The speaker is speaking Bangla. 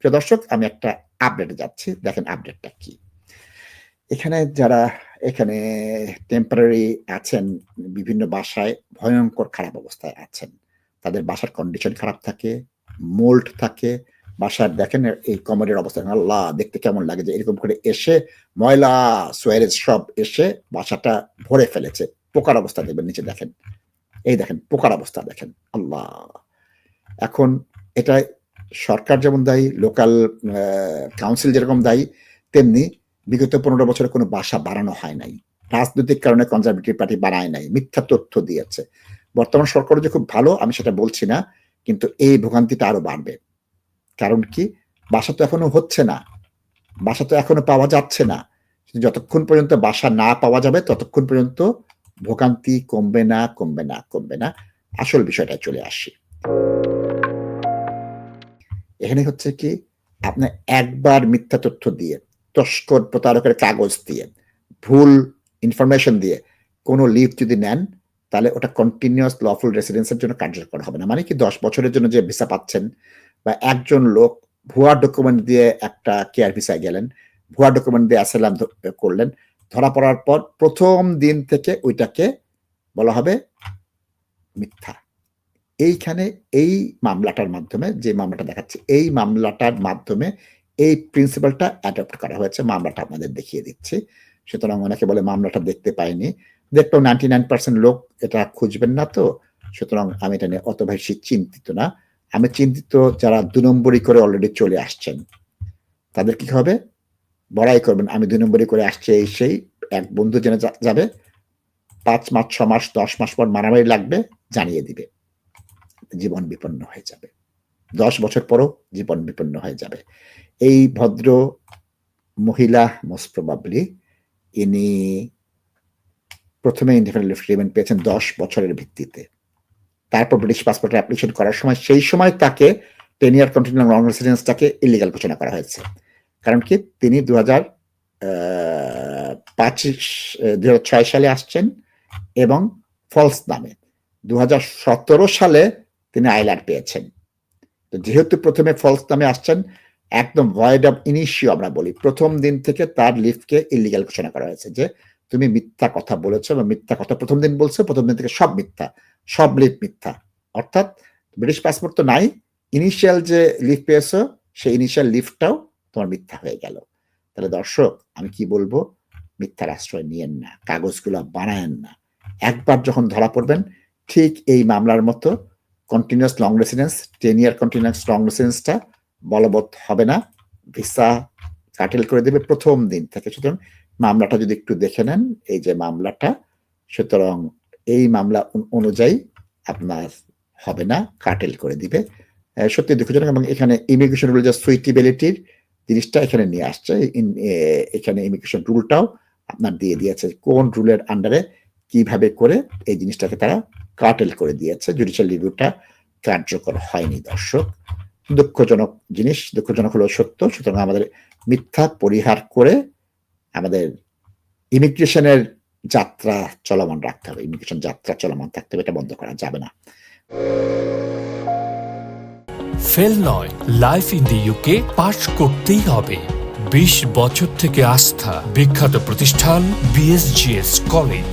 প্রিয় দর্শক, আমি একটা আপডেটে যাচ্ছি। দেখেন আপডেটটা কি। এখানে যারা এখানে টেম্পোরারি আছেন, বিভিন্ন বাসায় ভয়ঙ্কর খারাপ অবস্থায় আছেন, তাদের বাসার কন্ডিশন খারাপ থাকে মোল্ড থাকে। বাসার দেখেন এই কমোডের অবস্থা, আল্লাহ, দেখতে কেমন লাগে যে এরকম করে এসে ময়লা, সোয়ারেজ সব এসে বাসাটা ভরে ফেলেছে। পোকার অবস্থা দেখবেন, নিচে দেখেন। এই দেখেন, পোকার অবস্থা দেখেন, আল্লাহ। এখন এটা সরকার যেমন দায়ী লোকাল কাউন্সিল যেরকম দায়ী, তেমনি বিগত পনেরো বছরে কোনো বাসা বাড়ানো হয় নাই। রাজনৈতিক কারণে কনজারভেটিভ পার্টি বাড়ায় নাই, মিথ্যা তথ্য দিয়েছে। বর্তমান সরকার যে খুব ভালো, আমি সেটা বলছি না, কিন্তু এই ভোগান্তিটা আরও বাড়বে। কারণ কি? বাসা তো এখনও হচ্ছে না। বাসা তো এখনও পাওয়া যাচ্ছে না। যতক্ষণ পর্যন্ত বাসা না পাওয়া যাবে, ততক্ষণ পর্যন্ত ভোগান্তি কমবে না কমবে না কমবে না। আসল বিষয়টা চলে আসি। এখানে হচ্ছে কি আপনি একবার মিথ্যা তথ্য দিয়ে, তস্কর প্রতারকের কাগজ দিয়ে, ভুল ইনফরমেশন দিয়ে কোনো লিভ যদি নেন, তাহলে ওটা কন্টিনিউয়াস লফুল রেসিডেন্সের জন্য কার্যকর হবে না। মানে কি, দশ বছরের জন্য যে ভিসা পাচ্ছেন বা একজন লোক ভুয়া ডকুমেন্ট দিয়ে একটা কেয়ার ভিসায় গেলেন, ভুয়া ডকুমেন্ট দিয়ে অ্যাসাইলাম করলেন, ধরা পড়ার পর প্রথম দিন থেকে ওইটাকে বলা হবে মিথ্যা। এইখানে এই মামলাটার মাধ্যমে, যে মামলাটা দেখাচ্ছে, এই মামলাটার মাধ্যমে এই প্রিন্সিপালটা অ্যাডপ্ট করা হয়েছে, মামলাটা আপনাদের দেখিয়ে দিচ্ছি। সুতরাং অনেকে বলে মামলাটা দেখতে পাইনি। দেখলেও নাইনটি নাইন পার্সেন্ট লোক এটা খুঁজবেন না তো। সুতরাং আমি এটা নিয়ে অত বেশি চিন্তিত না। আমি চিন্তিত যারা দু নম্বরই করে অলরেডি চলে আসছেন। তাদের কি হবে? বড়াই করবেন। আমি দুই নম্বরই করে আসছি, এই সেই এক বন্ধু জেনে যাবে। পাঁচ মাস, ছ মাস, দশ মাস পর মারামারি লাগবে, জানিয়ে দিবে। জীবন বিপন্ন হয়ে যাবে। দশ বছর পরও জীবন বিপন্ন হয়ে যাবে। এই ভদ্র মহিলা মোস্ট প্রবাবলি ইনি প্রথমে ইন্ডিপেন্ডেন্ট রিমেন্ট পেয়েছেন দশ বছরের ভিত্তিতে। তারপর ব্রিটিশ পাসপোর্টের অ্যাপ্লিকেশন করার সময়, সেই সময় তাকে টেন ইয়ার কন্টিনিউ লং রেসিডেন্সটাকে ইলিগাল ঘোষণা করা হয়েছে। কারণ কি? তিনি দু হাজার পাঁচ দু ছয় সালে আসছেন এবং ফলস নামে। দু হাজার সতেরো সালে তিনি আইল্যান্ড পেয়েছেন। তো যেহেতু প্রথমে ফলস নামে আসছেন, একদম ভয়েড অফ ইনিশিও আমরা বলি। প্রথম দিন থেকে তার লিফকে ইলিগাল ঘোষণা করা হয়েছে যে, তুমি মিথ্যা কথা বলেছ বা মিথ্যা কথা প্রথম দিন বলছো, প্রথম দিন থেকে সব মিথ্যা, সব লিফ মিথ্যা। অর্থাৎ ব্রিটিশ পাসপোর্ট তো নাই ইনিশিয়াল যে লিফ পেয়েছ, সেই ইনিশিয়াল লিফটাও তোমার মিথ্যা হয়ে গেল। তাহলে দর্শক, আমি কি বলব? মিথ্যার আশ্রয় নিয়েন না, কাগজগুলো বানায়েন না। একবার যখন ধরা পড়বেন, ঠিক এই মামলার মতো continuous long residence ten year continuous long রেসিডেন্সটা বলবৎ হবে না। ভিসা কাটেল করে দেবে প্রথম দিন থেকে। সুতরাং মামলাটা যদি একটু দেখে নেন, এই যে মামলাটা, সুতরাং এই মামলা অনুযায়ী আপনার হবে না কাটেল করে দিবে। সত্যি দুঃখজনক এবং এখানে ইমিগ্রেশন রুল যে সুইটেবিলিটির জিনিসটা এখানে নিয়ে আসছে এখানে ইমিগ্রেশন রুলটাও আপনার দিয়ে দিয়েছে। কোন রুলের আন্ডারে কীভাবে করে এই জিনিসটাকে তারা কাটেল করে দিয়েছে। জুডিশিয়াল রিভিউটা কার্যকর হয়নি, দর্শক। দুঃখজনক জিনিস, দুঃখজনক হলো সত্য। সুতরাং আমাদের মিথ্যা পরিহার করে আমাদের ইমিগ্রেশনের যাত্রা চলমান রাখতে হবে। ইমিগ্রেশন যাত্রা চলমান থাকতে হবে, এটা বন্ধ করা যাবে না। ফেল নয় life in the UK pass করতেই হবে। বিশ বছর থেকে আস্থা। বিখ্যাত প্রতিষ্ঠান BSGS college